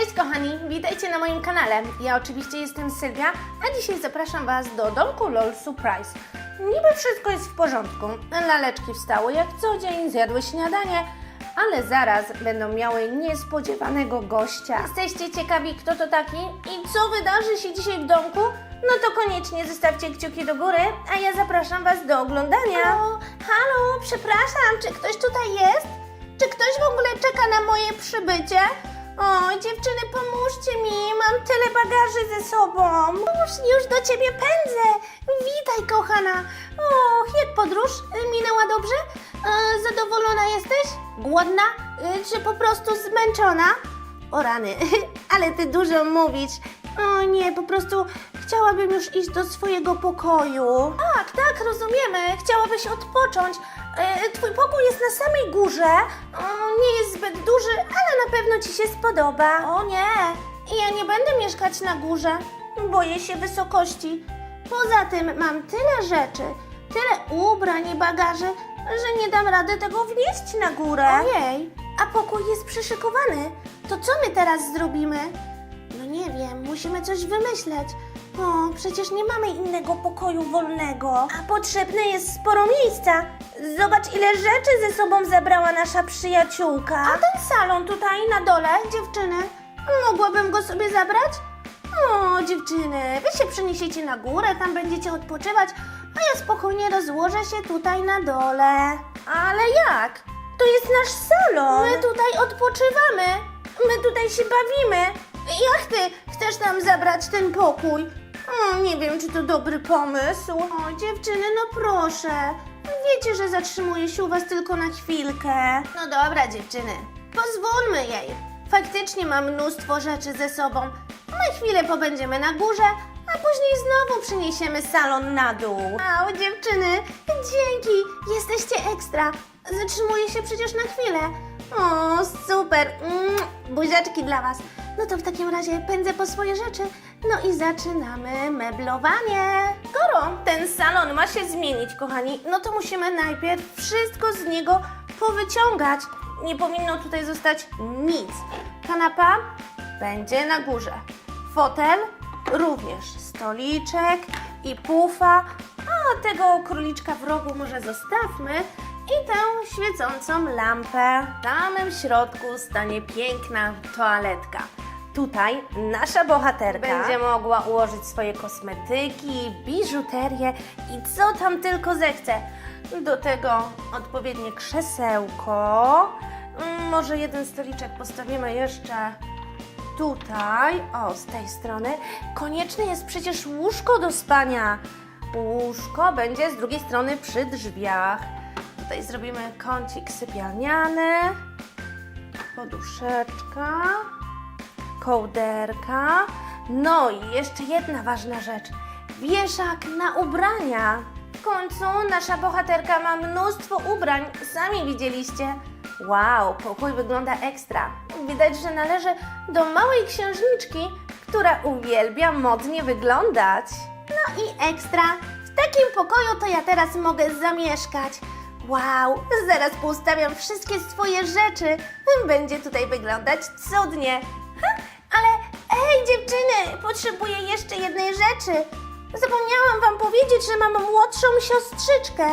Cześć kochani, witajcie na moim kanale. Ja oczywiście jestem Sylwia, a dzisiaj zapraszam Was do domku LOL Surprise. Niby wszystko jest w porządku. Laleczki wstały jak co dzień, zjadły śniadanie, ale zaraz będą miały niespodziewanego gościa. Jesteście ciekawi, kto to taki i co wydarzy się dzisiaj w domku? No to koniecznie zostawcie kciuki do góry, a ja zapraszam Was do oglądania. Halo, halo, przepraszam, czy ktoś tutaj jest? Czy ktoś w ogóle czeka na moje przybycie? O, dziewczyny, pomóżcie mi, mam tyle bagaży ze sobą. Już, już do ciebie pędzę. Witaj, kochana. Och, jak podróż? Minęła dobrze? E, zadowolona jesteś? Głodna? Y, Czy po prostu zmęczona? O rany, ale ty dużo mówisz. O nie, po prostu chciałabym już iść do swojego pokoju. Tak, tak, rozumiemy. Chciałabyś odpocząć. E, Twój pokój jest na samej górze. O, Nie jest zbyt duży, pewno Ci się spodoba. O nie, ja nie będę mieszkać na górze. Boję się wysokości. Poza tym mam tyle rzeczy, tyle ubrań i bagaży, że nie dam rady tego wnieść na górę. Ojej, a pokój jest przyszykowany. To co my teraz zrobimy? No nie wiem, musimy coś wymyśleć. O, przecież nie mamy innego pokoju wolnego. A potrzebne jest sporo miejsca. Zobacz, ile rzeczy ze sobą zabrała nasza przyjaciółka. A ten salon tutaj na dole, dziewczyny, mogłabym go sobie zabrać? O, dziewczyny, wy się przeniesiecie na górę, tam będziecie odpoczywać, a ja spokojnie rozłożę się tutaj na dole. Ale jak? To jest nasz salon. My tutaj odpoczywamy. My tutaj się bawimy. Jak ty chcesz nam zabrać ten pokój? O, nie wiem, czy to dobry pomysł. O, dziewczyny, no proszę. Wiecie, że zatrzymuję się u was tylko na chwilkę. No dobra, dziewczyny. Pozwólmy jej. Faktycznie mam mnóstwo rzeczy ze sobą. Na chwilę pobędziemy na górze, a później znowu przyniesiemy salon na dół. Au, dziewczyny, dzięki, jesteście ekstra. Zatrzymuję się przecież na chwilę. O, super, mm, buziaczki dla was. No to w takim razie pędzę po swoje rzeczy. No i zaczynamy meblowanie. Skoro ten salon ma się zmienić, kochani, no to musimy najpierw wszystko z niego powyciągać. Nie powinno tutaj zostać nic. Kanapa będzie na górze. Fotel również. Stoliczek i pufa. A tego króliczka w rogu może zostawmy. I tę świecącą lampę. W samym środku stanie piękna toaletka. Tutaj nasza bohaterka będzie mogła ułożyć swoje kosmetyki, biżuterię i co tam tylko zechce. Do tego odpowiednie krzesełko. Mm, Może jeden stoliczek postawimy jeszcze tutaj, o, z tej strony. Konieczne jest przecież łóżko do spania. Łóżko będzie z drugiej strony przy drzwiach. Tutaj zrobimy kącik sypialniany, poduszeczka, kołderka. No i jeszcze jedna ważna rzecz. Wieszak na ubrania. W końcu nasza bohaterka ma mnóstwo ubrań, sami widzieliście. Wow, pokój wygląda ekstra. Widać, że należy do małej księżniczki, która uwielbia modnie wyglądać. No i ekstra. W takim pokoju to ja teraz mogę zamieszkać. Wow, zaraz poustawiam wszystkie swoje rzeczy. Będzie tutaj wyglądać cudnie. Ha, ale ej, dziewczyny, potrzebuję jeszcze jednej rzeczy. Zapomniałam wam powiedzieć, że mam młodszą siostrzyczkę.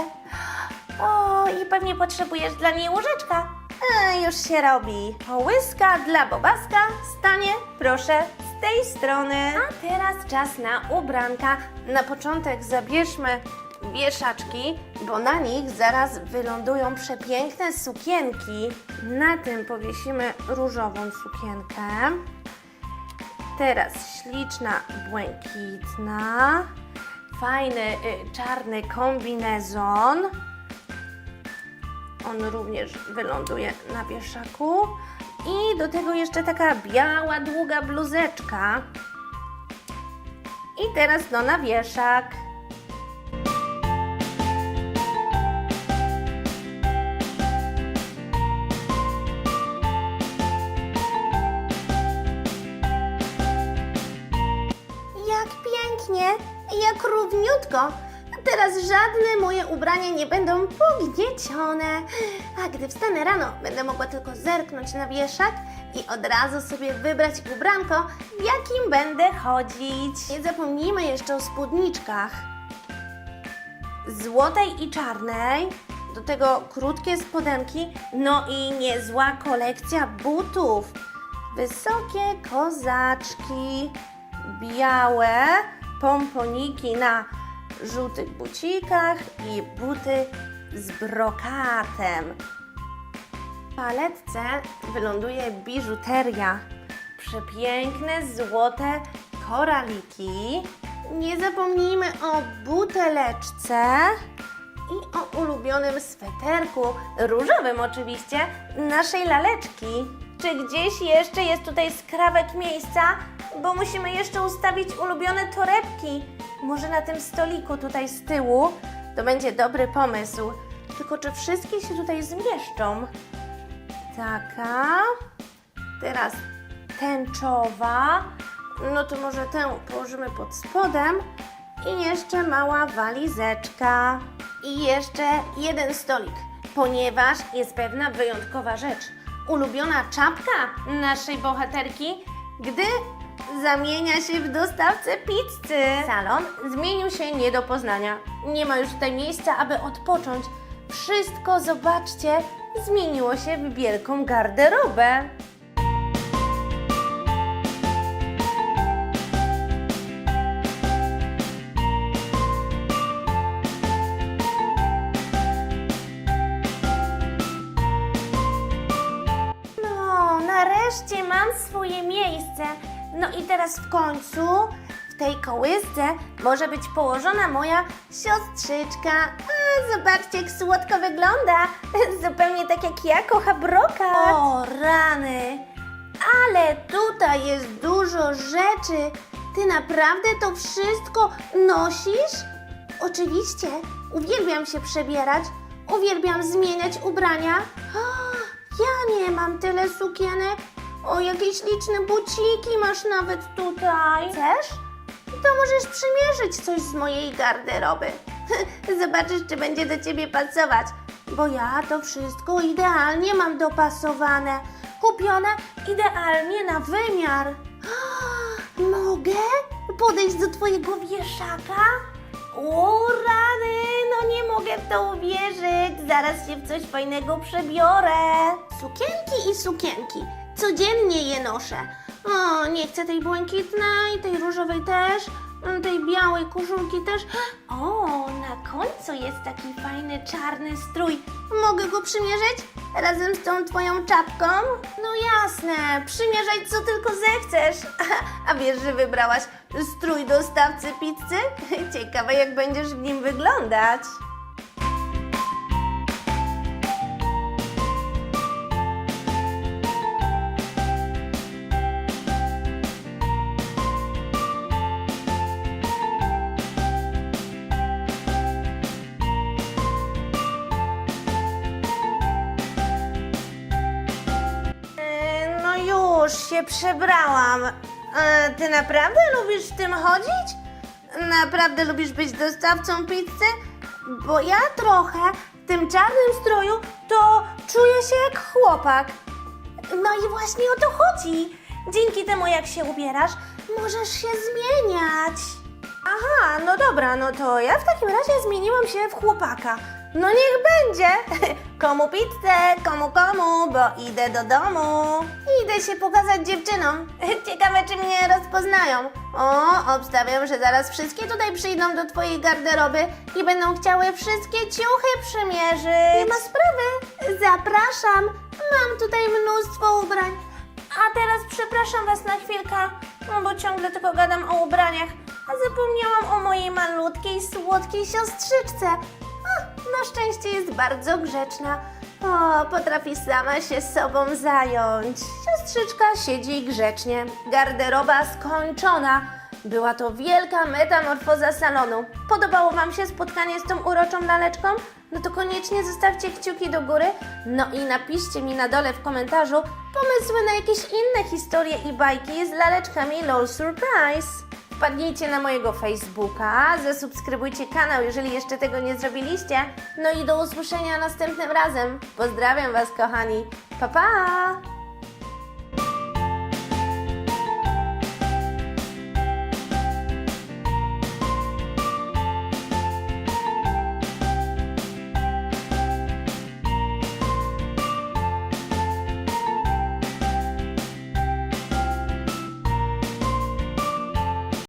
O, i pewnie potrzebujesz dla niej łyżeczka. A, już się robi. Łyska dla Bobaska stanie, proszę, z tej strony. A teraz czas na ubranka. Na początek zabierzmy wieszaczki, bo na nich zaraz wylądują przepiękne sukienki. Na tym powiesimy różową sukienkę. Teraz śliczna, błękitna, fajny y, czarny kombinezon. On również wyląduje na wieszaku. I do tego jeszcze taka biała, długa bluzeczka. I teraz no na wieszak. Równiutko. Teraz żadne moje ubrania nie będą pogniecione. A gdy wstanę rano, będę mogła tylko zerknąć na wieszak i od razu sobie wybrać ubranko, w jakim będę chodzić. Nie zapomnijmy jeszcze o spódniczkach. Złotej i czarnej, do tego krótkie spodenki, no i niezła kolekcja butów. Wysokie kozaczki, białe pomponiki na żółtych bucikach i buty z brokatem. W paletce wyląduje biżuteria. Przepiękne złote koraliki. Nie zapomnijmy o buteleczce i o ulubionym sweterku, różowym oczywiście, naszej laleczki. Czy gdzieś jeszcze jest tutaj skrawek miejsca? Bo musimy jeszcze ustawić ulubione torebki. Może na tym stoliku tutaj z tyłu? To będzie dobry pomysł. Tylko czy wszystkie się tutaj zmieszczą? Taka. Teraz tęczowa. No to może tę położymy pod spodem. I jeszcze mała walizeczka. I jeszcze jeden stolik, ponieważ jest pewna wyjątkowa rzecz. Ulubiona czapka naszej bohaterki, gdy zamienia się w dostawcę pizzy. Salon zmienił się nie do poznania. Nie ma już tutaj miejsca, aby odpocząć. Wszystko, zobaczcie, zmieniło się w wielką garderobę. No i teraz w końcu w tej kołysce może być położona moja siostrzyczka. A, zobaczcie, jak słodko wygląda. Zupełnie tak jak ja, kocha brokat. O, rany. Ale tutaj jest dużo rzeczy. Ty naprawdę to wszystko nosisz? Oczywiście, uwielbiam się przebierać, uwielbiam zmieniać ubrania. O, ja nie mam tyle sukienek. O, jakieś liczne buciki masz nawet tutaj. Chcesz? To możesz przymierzyć coś z mojej garderoby. Zobaczysz, czy będzie do ciebie pasować. Bo ja to wszystko idealnie mam dopasowane. Kupione idealnie na wymiar. Mogę podejść do twojego wieszaka? O rany, no nie mogę w to uwierzyć. Zaraz się w coś fajnego przebiorę. Sukienki i sukienki. Codziennie je noszę. O, nie chcę tej błękitnej, tej różowej też, mm, tej białej koszulki też. O, na końcu jest taki fajny czarny strój. Mogę go przymierzyć? Razem z tą twoją czapką? No jasne, przymierzaj co tylko zechcesz. A wiesz, że wybrałaś strój dostawcy pizzy? Ciekawe, jak będziesz w nim wyglądać. Już się przebrałam. E, Ty naprawdę lubisz w tym chodzić? Naprawdę lubisz być dostawcą pizzy? Bo ja trochę w tym czarnym stroju to czuję się jak chłopak. No i właśnie o to chodzi. Dzięki temu, jak się ubierasz, możesz się zmieniać. Aha, no dobra, no to ja w takim razie zmieniłam się w chłopaka. No niech będzie. Komu pizzę, komu komu, bo idę do domu. Idę się pokazać dziewczynom. Ciekawe, czy mnie rozpoznają. O, obstawiam, że zaraz wszystkie tutaj przyjdą do twojej garderoby i będą chciały wszystkie ciuchy przymierzyć. Nie ma sprawy. Zapraszam. Mam tutaj mnóstwo ubrań. A teraz przepraszam Was na chwilkę, no bo ciągle tylko gadam o ubraniach, a zapomniałam o mojej malutkiej, słodkiej siostrzyczce. Na szczęście jest bardzo grzeczna. O, potrafi sama się sobą zająć. Siostrzyczka siedzi grzecznie. Garderoba skończona. Była to wielka metamorfoza salonu. Podobało Wam się spotkanie z tą uroczą laleczką? No to koniecznie zostawcie kciuki do góry. No i napiszcie mi na dole w komentarzu pomysły na jakieś inne historie i bajki z laleczkami LOL Surprise. Wpadnijcie na mojego Facebooka, zasubskrybujcie kanał, jeżeli jeszcze tego nie zrobiliście. No i do usłyszenia następnym razem. Pozdrawiam Was, kochani. Pa, pa!